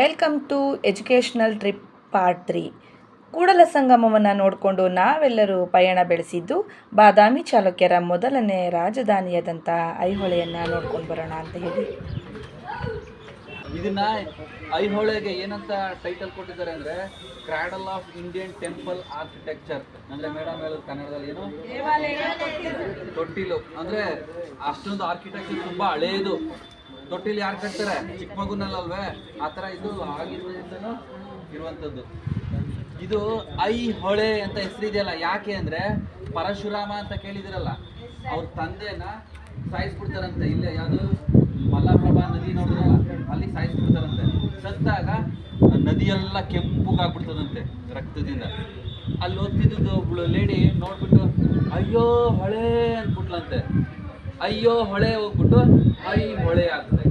Welcome to educational trip part three. ಕೂಡಲ ಸಂಗಮವನ್ನು ನೋಡಿಕೊಂಡು ನಾವೆಲ್ಲರೂ ಪಯಣ ಬೆಳೆಸಿದ್ದು ಬಾದಾಮಿ ಚಾಲುಕ್ಯರ ಮೊದಲನೇ ರಾಜಧಾನಿಯಾದಂಥ ಐಹೊಳೆಯನ್ನು ನೋಡ್ಕೊಂಡು ಬರೋಣ ಅಂತ ಹೇಳಿ. ಇದನ್ನ ಐಹೊಳೆಗೆ ಏನಂತ ಟೈಟಲ್ ಕೊಟ್ಟಿದ್ದಾರೆ ಅಂದ್ರೆ cradle of Indian temple architecture ಅಂದ್ರೆ ಮೇಡಮ್ ಹೇಳೋದು ಕನ್ನಡದಲ್ಲಿ ಏನು? ತೊಟ್ಟಿಲು. ಅಂದ್ರೆ ಅಷ್ಟೊಂದು ಆರ್ಕಿಟೆಕ್ಚರ್ ತುಂಬಾ ಹಳೇದು. ತೊಟ್ಟಿಲು ಯಾರು ಕಟ್ತಾರೆ? ಚಿಕ್ಕ ಮಗುನಲ್ಲಲ್ವೇ? ಆ ಥರ ಇದು ಆಗಿರೋದ್ರಿಂದನೂ ಇರುವಂಥದ್ದು. ಇದು ಐ ಹೊಳೆ ಅಂತ ಹೆಸರಿದೆಯಲ್ಲ, ಯಾಕೆ ಅಂದ್ರೆ ಪರಶುರಾಮ ಅಂತ ಕೇಳಿದಿರಲ್ಲ, ಅವ್ರ ತಂದೆನ ಸಾಯಿಸ್ಬಿಡ್ತಾರಂತೆ. ಇಲ್ಲೇ ಯಾವುದು? ಮಲ್ಲಪ್ರಭಾ ನದಿ ನೋಡಿದ್ರಲ್ಲ, ಅಲ್ಲಿ ಸಾಯಿಸ್ಬಿಡ್ತಾರಂತೆ. ಸತ್ತಾಗ ನದಿಯೆಲ್ಲ ಕೆಂಪುಗಾಗ್ಬಿಡ್ತದಂತೆ ರಕ್ತದಿಂದ. ಅಲ್ಲಿ ಓದ್ತಿದ್ದು ಒಬ್ಳು ಲೇಡಿ ನೋಡ್ಬಿಟ್ಟು, ಅಯ್ಯೋ ಹೊಳೆ ಅಂದ್ಬಿಟ್ಲಂತೆ. ಅಯ್ಯೋ ಹೊಳೆ ಹೋಗ್ಬಿಟ್ಟು ಐ ಹೊಳೆ ಆಗ್ತದೆ.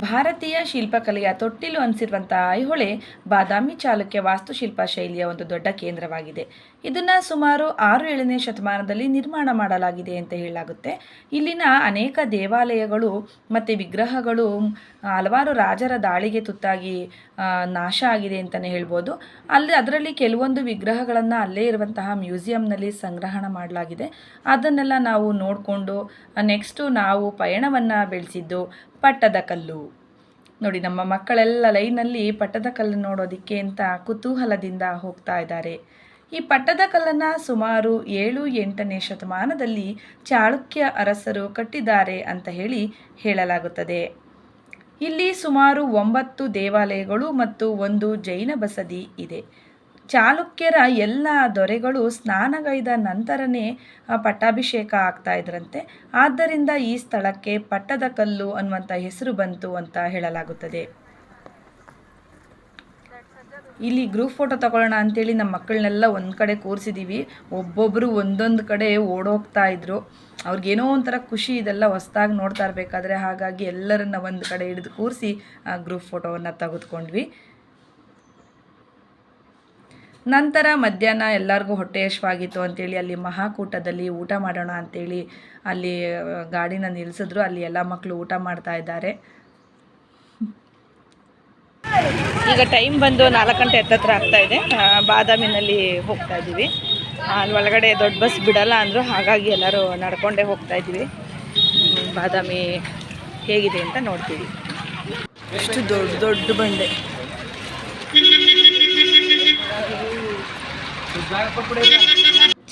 ಭಾರತೀಯ ಶಿಲ್ಪಕಲೆಯ ತೊಟ್ಟಿಲು ಅನಿಸಿರುವಂತಹ ಐಹೊಳೆ ಬಾದಾಮಿ ಚಾಲುಕ್ಯ ವಾಸ್ತುಶಿಲ್ಪ ಶೈಲಿಯ ಒಂದು ದೊಡ್ಡ ಕೇಂದ್ರವಾಗಿದೆ. ಇದನ್ನು ಸುಮಾರು ಆರು ಏಳನೇ ಶತಮಾನದಲ್ಲಿ ನಿರ್ಮಾಣ ಮಾಡಲಾಗಿದೆ ಅಂತ ಹೇಳಲಾಗುತ್ತೆ. ಇಲ್ಲಿನ ಅನೇಕ ದೇವಾಲಯಗಳು ಮತ್ತು ವಿಗ್ರಹಗಳು ಹಲವಾರು ರಾಜರ ದಾಳಿಗೆ ತುತ್ತಾಗಿ ನಾಶ ಆಗಿದೆ ಅಂತಲೇ ಹೇಳ್ಬೋದು. ಅಲ್ಲಿ, ಅದರಲ್ಲಿ ಕೆಲವೊಂದು ವಿಗ್ರಹಗಳನ್ನು ಅಲ್ಲೇ ಇರುವಂತಹ ಮ್ಯೂಸಿಯಂನಲ್ಲಿ ಸಂಗ್ರಹಣ ಮಾಡಲಾಗಿದೆ. ಅದನ್ನೆಲ್ಲ ನಾವು ನೋಡಿಕೊಂಡು ನೆಕ್ಸ್ಟು ನಾವು ಪಯಣವನ್ನು ಬೆಳೆಸಿದ್ದು ಪಟ್ಟದಕಲ್ಲು. ನೋಡಿ, ನಮ್ಮ ಮಕ್ಕಳೆಲ್ಲ ಲೈನಲ್ಲಿ ಪಟ್ಟದಕಲ್ಲು ನೋಡೋದಿಕ್ಕೆ ಅಂತ ಕುತೂಹಲದಿಂದ ಹೋಗ್ತಾ ಇದ್ದಾರೆ. ಈ ಪಟ್ಟದಕಲ್ಲನ್ನು ಸುಮಾರು ಏಳು ಎಂಟನೇ ಶತಮಾನದಲ್ಲಿ ಚಾಳುಕ್ಯ ಅರಸರು ಕಟ್ಟಿದ್ದಾರೆ ಅಂತ ಹೇಳಿ ಹೇಳಲಾಗುತ್ತದೆ. ಇಲ್ಲಿ ಸುಮಾರು ಒಂಬತ್ತು ದೇವಾಲಯಗಳು ಮತ್ತು ಒಂದು ಜೈನ ಬಸದಿ ಇದೆ. ಚಾಲುಕ್ಯರ ಎಲ್ಲ ದೊರೆಗಳು ಸ್ನಾನಗೈದ ನಂತರನೇ ಪಟ್ಟಾಭಿಷೇಕ ಆಗ್ತಾ ಇದ್ರಂತೆ. ಆದ್ದರಿಂದ ಈ ಸ್ಥಳಕ್ಕೆ ಪಟ್ಟದಕಲ್ಲು ಅನ್ನುವಂಥ ಹೆಸರು ಬಂತು ಅಂತ ಹೇಳಲಾಗುತ್ತದೆ. ಇಲ್ಲಿ ಗ್ರೂಪ್ ಫೋಟೋ ತಗೊಳ್ಳೋಣ ಅಂತೇಳಿ ನಮ್ಮ ಮಕ್ಕಳನ್ನೆಲ್ಲ ಒಂದು ಕಡೆ ಕೂರಿಸಿದ್ದೀವಿ ಒಬ್ಬೊಬ್ಬರು ಒಂದೊಂದು ಕಡೆ ಓಡೋಗ್ತಾ ಇದ್ರು. ಅವ್ರಿಗೇನೋ ಒಂಥರ ಖುಷಿ ಇದೆಲ್ಲ ಹೊಸ್ದಾಗಿ ನೋಡ್ತಾ ಇರಬೇಕಾದ್ರೆ ಹಾಗಾಗಿ ಎಲ್ಲರನ್ನ ಒಂದು ಕಡೆ ಹಿಡಿದು ಕೂರಿಸಿ ಗ್ರೂಪ್ ಫೋಟೋವನ್ನು ತೆಗೆದುಕೊಂಡ್ವಿ. ನಂತರ ಮಧ್ಯಾಹ್ನ ಎಲ್ಲರಿಗೂ ಹೊಟ್ಟೆ ಹಶ್ವಾಗಿತ್ತು ಅಂತೇಳಿ ಅಲ್ಲಿ ಮಹಾಕೂಟದಲ್ಲಿ ಊಟ ಮಾಡೋಣ ಅಂತೇಳಿ ಅಲ್ಲಿ ಗಾಡಿನ ನಿಲ್ಲಿಸಿದ್ರು ಅಲ್ಲಿ ಎಲ್ಲ ಮಕ್ಕಳು ಊಟ ಮಾಡ್ತಾ ಇದ್ದಾರೆ. ಈಗ ಟೈಮ್ ಬಂದು ನಾಲ್ಕು ಗಂಟೆ ಹತ್ತತ್ರ ಆಗ್ತಾ ಇದೆ. ಬಾದಾಮಿನಲ್ಲಿ ಹೋಗ್ತಾ ಇದ್ದೀವಿ. ಅಲ್ಲಿ ಒಳಗಡೆ ದೊಡ್ಡ ಬಸ್ ಬಿಡಲ್ಲ ಅಂದರು ಹಾಗಾಗಿ ಎಲ್ಲರೂ ನಡ್ಕೊಂಡೇ ಹೋಗ್ತಾ ಇದ್ದೀವಿ. ಬಾದಾಮಿ ಹೇಗಿದೆ ಅಂತ ನೋಡ್ತೀವಿ. ಎಷ್ಟು ದೊಡ್ಡ ದೊಡ್ಡ ಬಂಡೆ.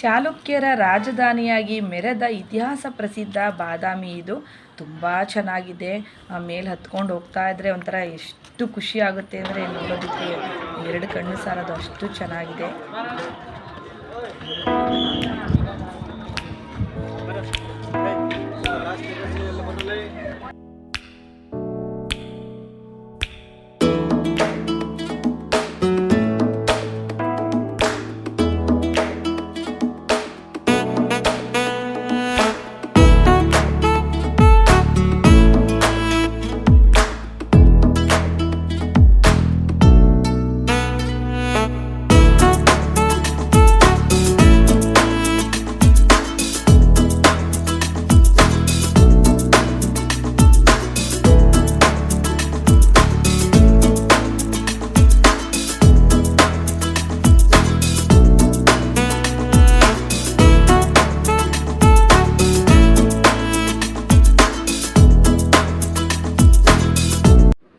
ಚಾಲುಕ್ಯರ ರಾಜಧಾನಿಯಾಗಿ ಮೆರೆದ ಇತಿಹಾಸ ಪ್ರಸಿದ್ಧ ಬಾದಾಮಿ ಇದು. ತುಂಬ ಚೆನ್ನಾಗಿದೆ. ಮೇಲೆ ಹತ್ಕೊಂಡು ಹೋಗ್ತಾ ಇದ್ರೆ ಒಂಥರ ಎಷ್ಟು ಖುಷಿ ಆಗುತ್ತೆ ಅಂದರೆ ನೋಡೋದಕ್ಕೆ. ಎರಡು ಕಣ್ಣು ಸಾಲದು ಅಷ್ಟು ಚೆನ್ನಾಗಿದೆ.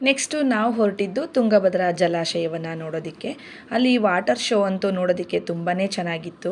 ನೆಕ್ಸ್ಟು ನಾವು ಹೊರಟಿದ್ದು ತುಂಗಭದ್ರಾ ಜಲಾಶಯವನ್ನು ನೋಡೋದಕ್ಕೆ. ಅಲ್ಲಿ ವಾಟರ್ ಶೋ ಅಂತೂ ನೋಡೋದಕ್ಕೆ ತುಂಬಾ ಚೆನ್ನಾಗಿತ್ತು.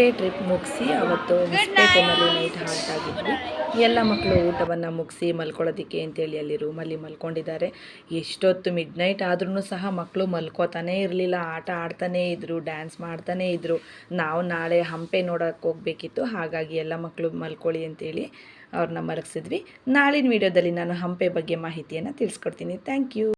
ಡೇ ಟ್ರಿಪ್ ಮುಗಿಸಿ ಅವತ್ತು ಹೊಸಪೇಟೆನಲ್ಲಿ ನೈಟ್ ಹಾಲ್ಟ್ ಆಗಿದ್ವಿ ಎಲ್ಲ ಮಕ್ಕಳು ಊಟವನ್ನು ಮುಗಿಸಿ ಮಲ್ಕೊಳ್ಳೋದಕ್ಕೆ ಅಂತೇಳಿ ಅಲ್ಲಿ ರೂಮಲ್ಲಿ ಮಲ್ಕೊಂಡಿದ್ದಾರೆ. ಎಷ್ಟೊತ್ತು ಮಿಡ್ ನೈಟ್ ಆದ್ರೂ ಸಹ ಮಕ್ಕಳು ಮಲ್ಕೋತಾನೇ ಇರಲಿಲ್ಲ. ಆಟ ಆಡ್ತಾನೇ ಇದ್ದರು ಡ್ಯಾನ್ಸ್ ಮಾಡ್ತಾನೇ ಇದ್ದರು ನಾವು ನಾಳೆ ಹಂಪೆ ನೋಡೋಕ್ಕೆ ಹೋಗಬೇಕಿತ್ತು. ಹಾಗಾಗಿ ಎಲ್ಲ ಮಕ್ಕಳು ಮಲ್ಕೊಳ್ಳಿ ಅಂತೇಳಿ ಅವ್ರನ್ನ ಮಲಗಿಸಿದ್ವಿ. ನಾಳಿನ ವಿಡಿಯೋದಲ್ಲಿ ನಾನು ಹಂಪೆ ಬಗ್ಗೆ ಮಾಹಿತಿಯನ್ನು ತಿಳಿಸ್ಕೊಡ್ತೀನಿ. Thank you